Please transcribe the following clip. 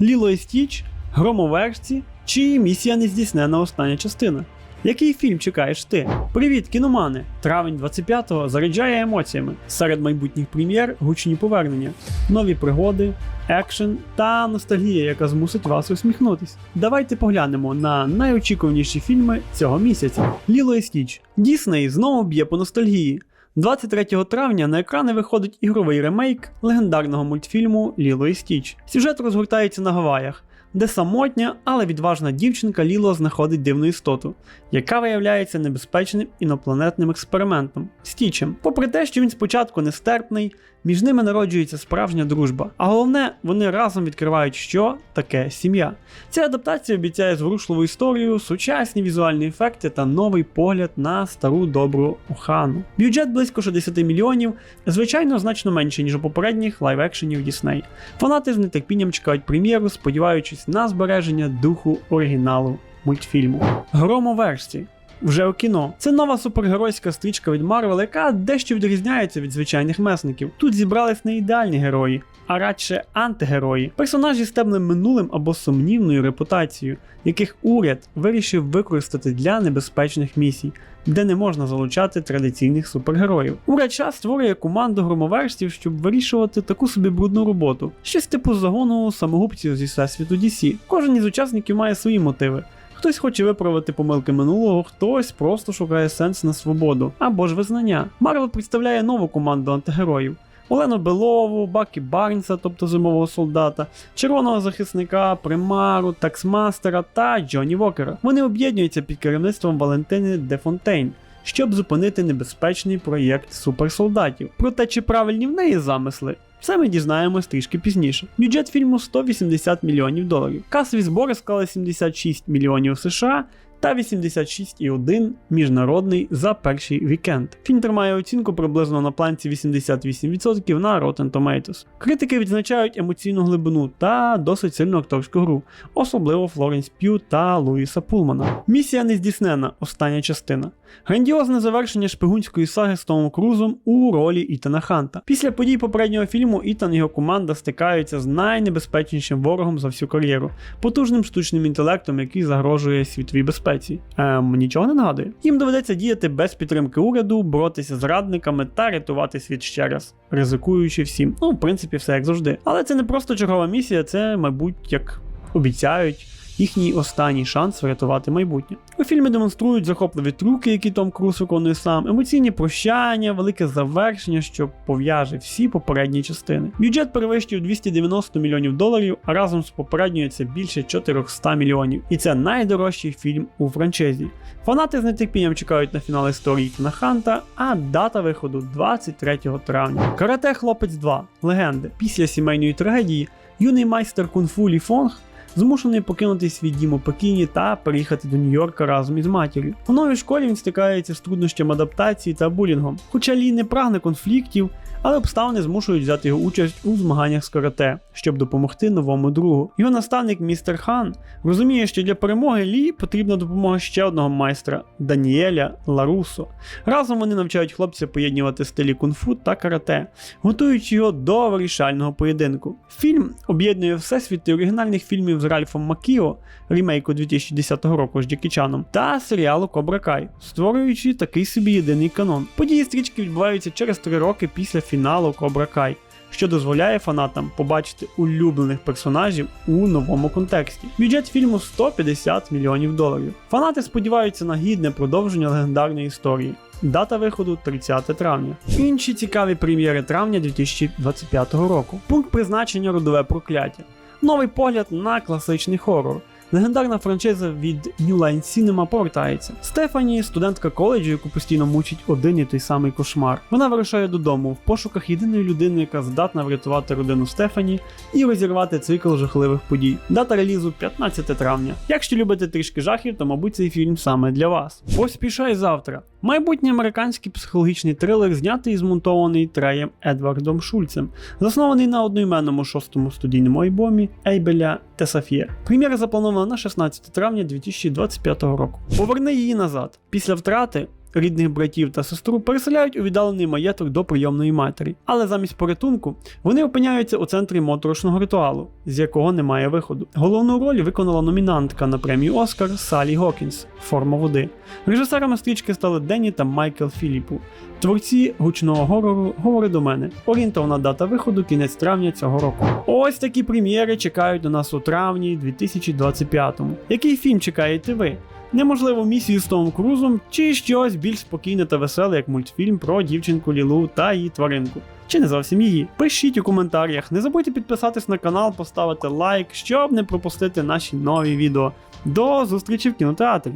Ліло і Стіч, Громовершці чи Місія нездійснена остання частина. Який фільм чекаєш ти? Привіт, кіномани! Травень 25-го заряджає емоціями. Серед майбутніх прем'єр гучні повернення, нові пригоди, екшен та ностальгія, яка змусить вас усміхнутись. Давайте поглянемо на найочікуваніші фільми цього місяця. Ліло і Стіч. Дісней знову б'є по ностальгії. 23 травня на екрани виходить ігровий ремейк легендарного мультфільму Ліло і Стіч. Сюжет розгортається на Гаваях, де самотня, але відважна дівчинка Ліло знаходить дивну істоту, яка виявляється небезпечним інопланетним експериментом Стічем. Попри те, що він спочатку нестерпний, між ними народжується справжня дружба. А головне, вони разом відкривають, що таке сім'я. Ця адаптація обіцяє зворушливу історію, сучасні візуальні ефекти та новий погляд на стару добру Охану. Бюджет близько 60 мільйонів, звичайно, значно менше, ніж у попередніх лайв-екшенів Дісней. Фанати з нетерпінням чекають прем'єру, сподіваючись на збереження духу оригіналу мультфільму. Громоверсі. Вже у кіно. Це нова супергеройська стрічка від Марвел, яка дещо відрізняється від звичайних месників. Тут зібрались не ідеальні герої, а радше антигерої, персонажі з темним минулим або сумнівною репутацією, яких уряд вирішив використати для небезпечних місій, де не можна залучати традиційних супергероїв. Уряд час створює команду громоверстів, щоб вирішувати таку собі брудну роботу, щось типу загону самогубців зі всесвіту DC. Кожен із учасників має свої мотиви. Хтось хоче виправити помилки минулого, хтось просто шукає сенс на свободу або ж визнання. Марвел представляє нову команду антигероїв. Олену Белову, Бакі Барнса, тобто зимового солдата, червоного захисника, примару, таксмастера та Джонні Вокера. Вони об'єднуються під керівництвом Валентини Дефонтейн. Щоб зупинити небезпечний проєкт суперсолдатів. Проте чи правильні в неї замисли, все ми дізнаємось трішки пізніше. Бюджет фільму 180 мільйонів доларів. Касові збори склали 76 мільйонів США та 86,1 міжнародний за перший вікенд. Фільм тримає оцінку приблизно на планці 88% на Rotten Tomatoes. Критики відзначають емоційну глибину та досить сильну акторську гру, особливо Флоренс П'ю та Луїса Пулмана. Місія нездійснена, остання частина. Грандіозне завершення шпигунської саги з Томом Крузом у ролі Ітана Ханта. Після подій попереднього фільму Ітан і його команда стикаються з найнебезпечнішим ворогом за всю кар'єру потужним штучним інтелектом, який загрожує світовій безпеці. Ем, нічого не нагадує. Їм доведеться діяти без підтримки уряду, боротися з зрадниками та рятувати світ ще раз, ризикуючи всім. Ну, в принципі, все як завжди. Але це не просто чергова місія, це, мабуть, як обіцяють. Їхній останній шанс врятувати майбутнє. У фільмі демонструють захопливі трюки, які Том Круз виконує сам, емоційні прощання, велике завершення, що пов'яже всі попередні частини. Бюджет перевищує 290 мільйонів доларів, а разом з попередньою це більше 400 мільйонів. І це найдорожчий фільм у франчезі. Фанати з нетерпінням чекають на фінал історії Кіна Ханта, а дата виходу 23 травня. Карате Хлопець 2. Легенди. Після сімейної трагедії юний майстер кунг-фу Лі Фонг змушений покинути свій дім у Пекіні та переїхати до Нью-Йорка разом із матір'ю. У новій школі він стикається з труднощами адаптації та булінгом. Хоча Лі не прагне конфліктів, але обставини змушують взяти його участь у змаганнях з карате, щоб допомогти новому другу. Його наставник містер Хан розуміє, що для перемоги Лі потрібна допомога ще одного майстра Даніеля Ларусо. Разом вони навчають хлопця поєднувати стилі кунг-фу та карате, готуючи його до вирішального поєдинку. Фільм об'єднує всесвіти оригінальних фільмів з Ральфом Макіо, ремейку 2010 року з Джекі Чаном, та серіалу Кобра Кай, створюючи такий собі єдиний канон. Події стрічки відбуваються через три роки після фіналу Кобра Кай. Що дозволяє фанатам побачити улюблених персонажів у новому контексті. Бюджет фільму 150 мільйонів доларів. Фанати сподіваються на гідне продовження легендарної історії. Дата виходу 30 травня. Інші цікаві прем'єри травня 2025 року. Пункт призначення родове прокляття. Новий погляд на класичний хорор. Легендарна франшиза від New Line Cinema повертається. Стефані, студентка коледжу, яку постійно мучить один і той самий кошмар. Вона вирушає додому в пошуках єдиної людини, яка здатна врятувати родину Стефані і розірвати цикл жахливих подій. Дата релізу 15 травня. Якщо любите трішки жахів, то мабуть цей фільм саме для вас. Поспішай завтра. Майбутній американський психологічний трилер знятий і змонтований Треєм Едвардом Шульцем, заснований на одноіменному шостому студійному альбомі Ейбеля Тесафє. Прем'єра запланована на 16 травня 2025 року. Поверни її назад. Після втрати рідних братів та сестру переселяють у віддалений маєток до прийомної матері. Але замість порятунку вони опиняються у центрі моторошного ритуалу, з якого немає виходу. Головну роль виконала номінантка на премію Оскар Салі Гокінс Форма води. Режисерами стрічки стали Денні та Майкл Філіпу. Творці гучного горору говори до мене. Орієнтовна дата виходу кінець травня цього року. Ось такі прем'єри чекають на нас у травні 2025-му. Який фільм чекаєте ви? Неможливо місію з Томом Крузом чи щось більш спокійне та веселе, як мультфільм про дівчинку Лілу та її тваринку. Чи не зовсім її? Пишіть у коментарях. Не забудьте підписатись на канал, поставити лайк, щоб не пропустити наші нові відео. До зустрічі в кінотеатрі!